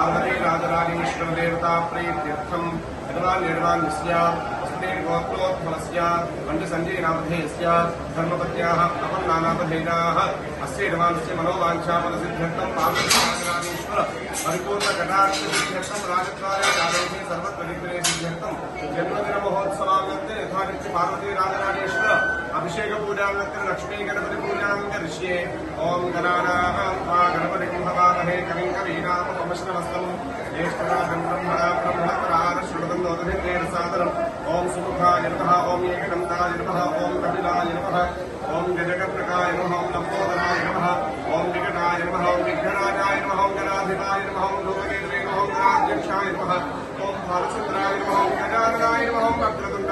ఆదరే రాజరాజేశ్వర దేవతా ప్రీత్యర్థం. నిర్వాన్ నిర్వాన్ స్యాత్ హస్తే గోత్రోత్ఫల స్యాత్ పండు సంజయ్ నామధేయ స్యాత్ ధర్మపత్యా అపన్నానామధేనా అస్య నిర్వాణస్య మనోవాంఛాపన సిద్ధ్యర్థం పాదరాజరాజేశ్వర పరిపూర్ణ కటాక్ష సిద్ధ్యర్థం. రాజద్వారే రాజే సర్వత్ర విఘ్నే జన్మదిన మహోత్సవాంగంతే యథాకృత్య పార్వతీ రాజరాజేశ్వర అభిషేక పూజానంతర లక్ష్మీ గణపతి పూజాంకరిష్యే ఓం గణానా గణపతి కుంభవాహనే కవిం కవీనామ పమశ్రవస్తం జ్యేష్ఠరాజం బ్రహ్మణాబ్రహ్మణకరాన శృతం దోదభిర్వేణ సాదరం ఓం సుముఖాయ నమ ఓం ఏకదంతాయ నమ ఓం కపిలాయ నమ ఓం గజకర్ణకాయ నమ ఓం లంబోదరాయ నమ ఓం వికటాయ నమ ఓం విఘ్నరాజాయ నమ ఓం గణాధిపాయ నమ ఓం లోకనేత్రే నమ ఓం గణాధ్యక్షాయ నమ ఓం భారచంద్రాయ నమ ఓం గజాననాయ నమ ఓం భద్ర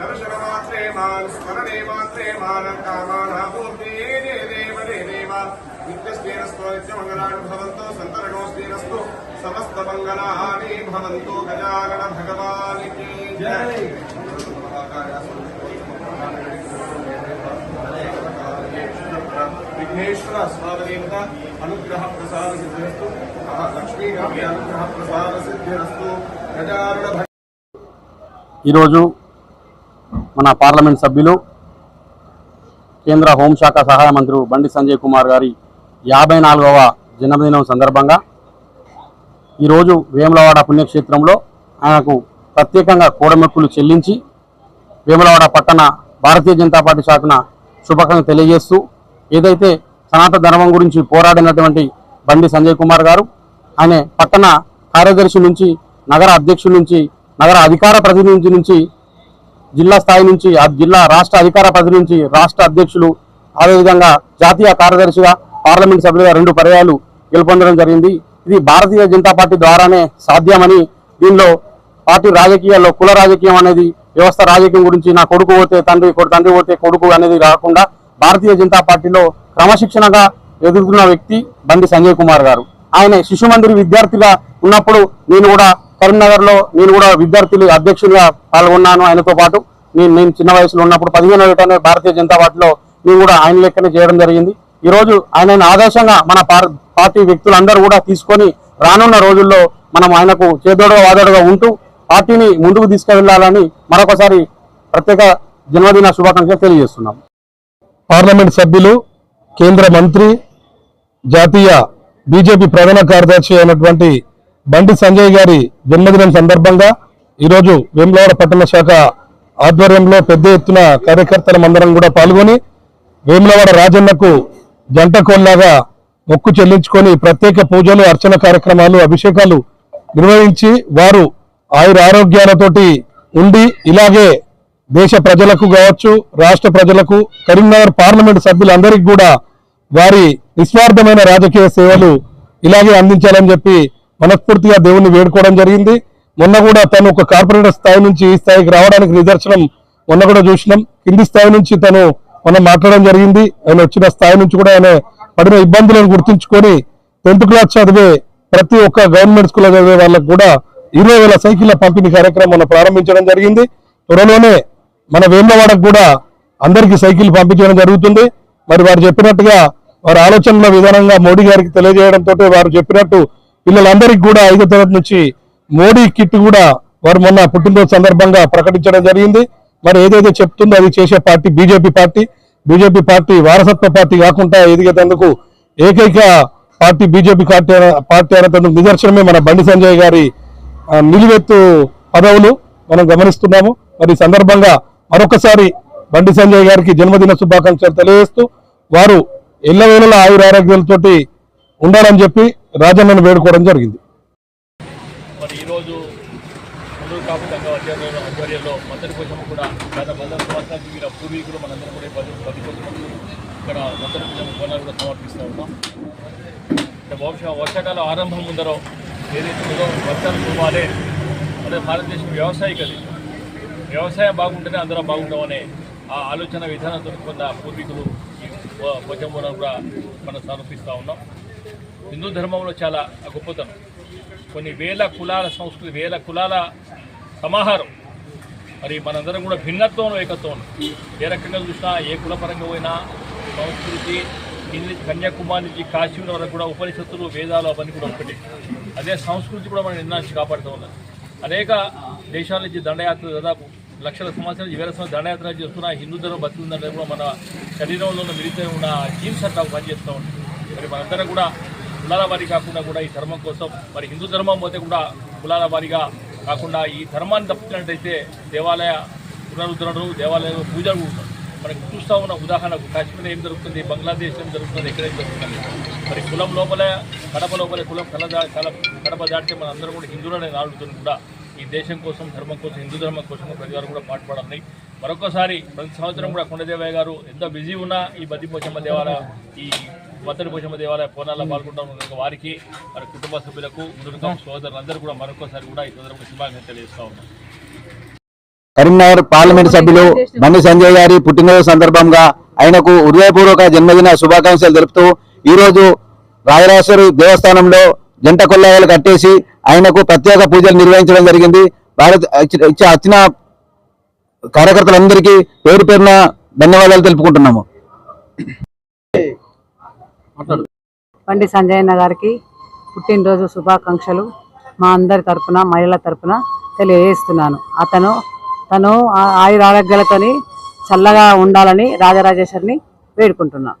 నరశరమాత్రే మాన్ స్మరణే మాత్రే మాన కామానాపూర్తి దే దేవ దే దేవ. నిత్యస్థేరస్తో నిత్యమంగళాన్ని భవంతో సంతరణోస్థేరస్తు సమస్త మంగళాని భవంతో గజానన భగవానికి. జై. విఘ్నేశ్వర స్వామదేవత అనుగ్రహ ప్రసాద సిద్ధిరస్తు. లక్ష్మీ గణపతి అనుగ్రహ ప్రసాద సిద్ధిరస్తు. ఈరోజు మన పార్లమెంట్ సభ్యులు కేంద్ర హోంశాఖ సహాయ మంత్రి బండి సంజయ్ కుమార్ గారి యాభై నాలుగవ జన్మదినం సందర్భంగా ఈరోజు వేములవాడ పుణ్యక్షేత్రంలో ఆయనకు ప్రత్యేకంగా కోడమెక్కులు చెల్లించి వేములవాడ పట్టణ భారతీయ జనతా పార్టీ శాఖన శుభాకాంక్షలు తెలియజేస్తూ ఏదైతే సనాతన ధర్మం గురించి పోరాడినటువంటి బండి సంజయ్ కుమార్ గారు ఆయన పట్టణ కార్యదర్శి నుంచి నగర అధ్యక్షుల నుంచి నగర అధికార ప్రతినిధి నుంచి జిల్లా స్థాయి నుంచి ఆ జిల్లా రాష్ట్ర అధికార ప్రతినిధి నుంచి రాష్ట్ర అధ్యక్షులు అదేవిధంగా జాతీయ కార్యదర్శిగా పార్లమెంట్ సభ్యులుగా రెండు పర్యాలు గెలుపొందడం జరిగింది. ఇది భారతీయ జనతా పార్టీ ద్వారానే సాధ్యమని దీనిలో పార్టీ రాజకీయాల్లో కుల రాజకీయం అనేది వ్యవస్థ రాజకీయం గురించి నా కొడుకు పోతే తండ్రి తండ్రి పోతే కొడుకు అనేది రాకుండా భారతీయ జనతా పార్టీలో క్రమశిక్షణగా ఎదుగుతున్న వ్యక్తి బండి సంజయ్ కుమార్ గారు. ఆయన శిశు మందిర్ విద్యార్థిగా ఉన్నప్పుడు నేను కూడా కరీంనగర్లో నేను కూడా విద్యార్థులు అధ్యక్షులుగా పాల్గొన్నాను. ఆయనతో పాటు నేను నేను చిన్న వయసులో ఉన్నప్పుడు పదిహేను ఏటనే భారతీయ జనతా పార్టీలో నేను కూడా ఆయన లెక్కనే చేయడం జరిగింది. ఈ రోజు ఆయన ఆదర్శంగా మన పార్- పార్టీ వ్యక్తులందరూ కూడా తీసుకొని రానున్న రోజుల్లో మనం ఆయనకు చేదోడుగా వాదోడుగా ఉంటూ పార్టీని ముందుకు తీసుకువెళ్ళాలని మరొకసారి ప్రత్యేక జన్మదిన శుభాకాంక్షలు తెలియజేస్తున్నాం. పార్లమెంట్ సభ్యులు కేంద్ర మంత్రి జాతీయ బీజేపీ ప్రధాన కార్యదర్శి అయినటువంటి బండి సంజయ్ గారి జన్మదినం సందర్భంగా ఈరోజు వేములవాడ పట్టణ శాఖ ఆధ్వర్యంలో పెద్ద ఎత్తున కార్యకర్తల మందరం కూడా పాల్గొని వేములవాడ రాజన్నకు జంట కోల్లాగా మొక్కు చెల్లించుకొని ప్రత్యేక పూజలు అర్చన కార్యక్రమాలు అభిషేకాలు నిర్వహించి వారు ఆయుర ఆరోగ్యాలతోటి ఉండి ఇలాగే దేశ ప్రజలకు కావచ్చు రాష్ట్ర ప్రజలకు కరీంనగర్ పార్లమెంట్ సభ్యులందరికీ కూడా వారి నిస్వార్థమైన రాజకీయ సేవలు ఇలాగే అందించాలని చెప్పి మనస్ఫూర్తిగా దేవుణ్ణి వేడుకోవడం జరిగింది. మొన్న కూడా తను ఒక కార్పొరేటర్ స్థాయి నుంచి ఈ స్థాయికి రావడానికి నిదర్శనం మొన్న కూడా చూసినాం. కింది స్థాయి నుంచి తను మనం మాట్లాడడం జరిగింది. ఆయన వచ్చిన స్థాయి నుంచి కూడా ఆయన పడిన ఇబ్బందులను గుర్తుంచుకొని టెన్త్ క్లాస్ చదివే ప్రతి ఒక్క గవర్నమెంట్ స్కూల్లో చదివే వాళ్ళకు కూడా ఇరవై వేల సైకిళ్ళ పంపిణీ కార్యక్రమం మనం ప్రారంభించడం జరిగింది. త్వరలోనే మన వేములవాడకు కూడా అందరికీ సైకిల్ పంపించడం జరుగుతుంది. మరి వారు చెప్పినట్టుగా వారి ఆలోచనల విధానంగా మోడీ గారికి తెలియజేయడంతో వారు చెప్పినట్టు పిల్లలందరికీ కూడా ఐదో తరగతి నుంచి మోడీ కిట్ కూడా వారు మొన్న పుట్టినరోజు సందర్భంగా ప్రకటించడం జరిగింది. మరి ఏదైతే చెప్తుందో అది చేసే party BJP party. BJP party వారసత్వ పార్టీ కాకుండా ఎదిగేటందుకు ఏకైక పార్టీ బీజేపీ పార్టీ పార్టీ అనేటందుకు నిదర్శనమే మన బండి సంజయ్ గారి నిలువెత్తు పదవులు. మనం గమనిస్తున్నాము. మరి సందర్భంగా మరొకసారి బండి సంజయ్ గారికి జన్మదిన శుభాకాంక్షలు తెలియజేస్తూ వారు ఎల్లవేళల ఆయురారోగ్యాలతోటి ఉండాలని చెప్పి రాజన్నను వేడుకోవడం జరిగింది. మరి ఈరోజు ముందు కాపు సంఘ ఆధ్వర్యంలో ఆధ్వర్యంలో మద్దతు కోసం కూడా గత వందల సంవత్సరాల వీర పూర్వీకులు మనందరం కూడా పది కోసం ఇక్కడ మద్దతు కోసం కోణాలు కూడా సమర్పిస్తూ ఉన్నాం. అంటే బహుశా వర్షాకాలం ఆరంభం ముందరో ఏదైతే ఉందో వర్షాలు కురవాలి అదే భారతదేశం వ్యవసాయక దేశం వ్యవసాయం బాగుంటేనే అందరం బాగుంటామనే ఆ ఆలోచన విధానంతో కొంత పూర్వీకులు భోజనం కూడా మనం సమర్పిస్తూ ఉన్నాం. హిందూ ధర్మంలో చాలా గొప్పతనం. కొన్ని వేల కులాల సంస్కృతి వేల కులాల సమాహారం. మరి మనందరం కూడా భిన్నత్వంలో ఏకత్వం ఏ రకంగా చూసినా ఏ కులపరంగా పోయినా సంస్కృతి హిందీ కన్యాకుమారి నుంచి కాశ్మీర్ వరకు కూడా ఉపనిషత్తులు వేదాలు అవన్నీ కూడా ఒకటి అదే సంస్కృతి కూడా మనం నిన్నాచి కాపాడుతూ ఉన్నది. అనేక దేశాల నుంచి దండయాత్ర దాదాపు లక్షల సంవత్సరాలు వేల సంవత్సరాలు దండయాత్ర చేస్తున్న హిందూ ధర్మం బతుకుందంటే కూడా మన శరీరంలో ఉన్న మిలితం ఉన్న జీన్స్ అంతా పనిచేస్తూ ఉంటుంది మరి మనందరం కూడా కులాల వారి కాకుండా కూడా ఈ ధర్మం కోసం మరి హిందూ ధర్మం పోతే కూడా కులాల వారిగా కాకుండా ఈ ధర్మాన్ని తప్పుతున్నట్టయితే దేవాలయ పునరుద్ధరణలు దేవాలయ పూజలు కూడా మనకు చూస్తూ ఉన్న ఉదాహరణకు కాశ్మీర్ ఏం జరుగుతుంది బంగ్లాదేశ్ ఏం జరుగుతుంది ఎక్కడేం జరుగుతుంది? మరి కులం లోపల కడప లోపల కులం కల కల కడప దాటితే మన అందరం కూడా హిందువులనే నాడుతుంది కూడా ఈ దేశం కోసం ధర్మం కోసం హిందూ ధర్మం కోసం ప్రతి వారు కూడా పాటుపడాలి మరొకసారి ప్రతి సంవత్సరం కూడా కొండదేవయ్య గారు ఎంత బిజీ ఉన్నా ఈ బద్దిపోచమ్మ దేవాలయ ఈ మత్తడి పోచమ్మ దేవాలయ పోనాల్లో పాల్గొంటాం వారికి వారి కుటుంబ సభ్యులకు ముందుగా సోదరులందరూ కూడా మరొకసారి కూడా ఈ సందర్భంగా శుభాకాంక్షలు తెలియజేస్తా ఉన్నాం. కరీంనగర్ పార్లమెంట్ సభ్యులు బండి సంజయ్ గారి పుట్టినరోజు సందర్భంగా ఆయనకు హృదయపూర్వక జన్మదిన శుభాకాంక్షలు తెలుపుతూ ఈ రోజు రాజరాజేశ్వరి దేవస్థానంలో జంట కొల్లాయాలు కట్టేసి ఆయనకు ప్రత్యేక పూజలు నిర్వహించడం జరిగింది. భారత ఇచ్చి వచ్చిన కార్యకర్తలందరికీ పేరు పేరున ధన్యవాదాలు తెలుపుకుంటున్నాము. బండి సంజయన్న గారికి పుట్టినరోజు శుభాకాంక్షలు మా అందరి తరపున మహిళల తరపున తెలియజేస్తున్నాను. అతను తను ఆ- ఆయుర ఆరోగ్యాలతోని చల్లగా ఉండాలని రాజరాజేశ్వరిని వేడుకుంటున్నాను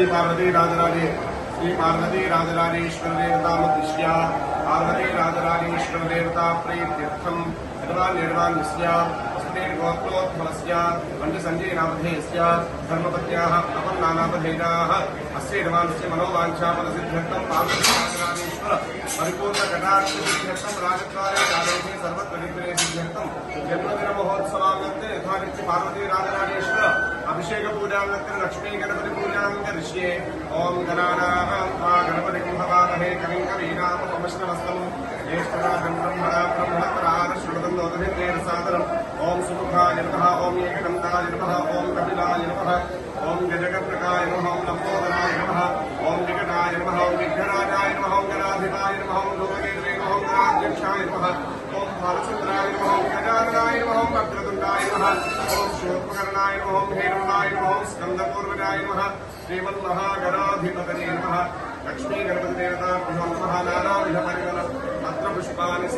శ్రీ పార్వతీ రాజరాజే శ్రీ పార్వతీ రాజరాజేశ్వర దేవతాముద్దిశ్య పార్వతీ రాజరాజేశ్వర దేవతా ప్రీత్యర్థం నిర్వాణ నిర్వాణ్యస్య వసుదే గోత్రోద్భవస్య పంచ సంజయ నామధేయస్య ధర్మపత్యాः అపన్నానామధేయాः అస్య నిర్వాణస్య మనోవాంఛాఫలసిద్ధ్యర్థం పార్వతీ రాజరాజేశ్వర పరిపూర్ణ కటాక్షసిద్ధ్యర్థం రాజద్వారే రాజేశే సర్వత్ర విఘ్నే అభిషేక పూజాంగత్తే లక్ష్మీ గణపతి పూజాంగ ఋష్యే ఓం గణానా గణపతి కుంభవామహే కవిం కవీనామపమశ్రవస్తం జ్యేష్ఠరాజం బ్రహ్మణా బ్రహ్మణత్రాద శృణదం నోదభిద్రేణ సాదరం ఓం సుముఖాయ నమః ఓం ఏకదంతాయ నమః ఓం కపిలాయ నమః ఓం గజగత్రకాయ నమః ఓం లంబోదరాయ నమ ఓం వికటాయ నమ ఓం విఘ్నరాజాయ నమ ఓం గణాధిపాయ నమ ఓం లోకేంద్రే నమ ఓం గణాధ్యక్షాయ నమ ఓం బాలచంద్రాయ నమ ఓం గజాననాయ నమ ఓం భద్ర నమః ఓం శూర్పకర్ణాయ నమః ఓం హేరండాయ నమః ఓం స్కందపూర్వజాయ నమః శ్రీమన్మహాగణాధిపతये నమః లక్ష్మీ గణపతి దేవతాభ్యో నమః నానావిధ పరిమళ పత్ర పుష్పాన్ని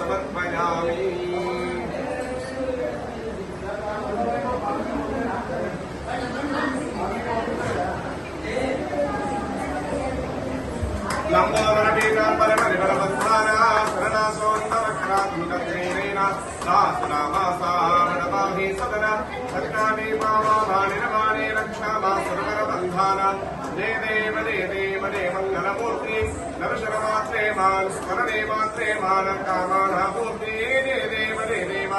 సురవరబంధాన దే మాన్ స్మరణే మాత్రే మాన కామానాపూర్తే దే దేవ దే దేవ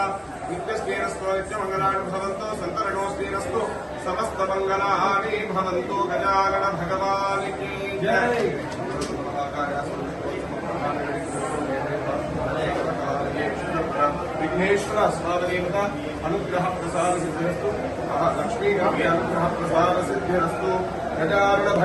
నిత్యస్మేనస్తో నిత్యమంగళాని భవంతో సంతరణోస్మేనస్తో సమస్త మంగళాని భవంతో గజాగణ భగవానికి జై విఘ్నేశ్వర స్వామదేవత అనుగ్రహ ప్రసాద సిద్ధిరస్తు లక్ష్మీ అనుగ్రహ ప్రసాద సిద్ధిరస్తు గజారుణ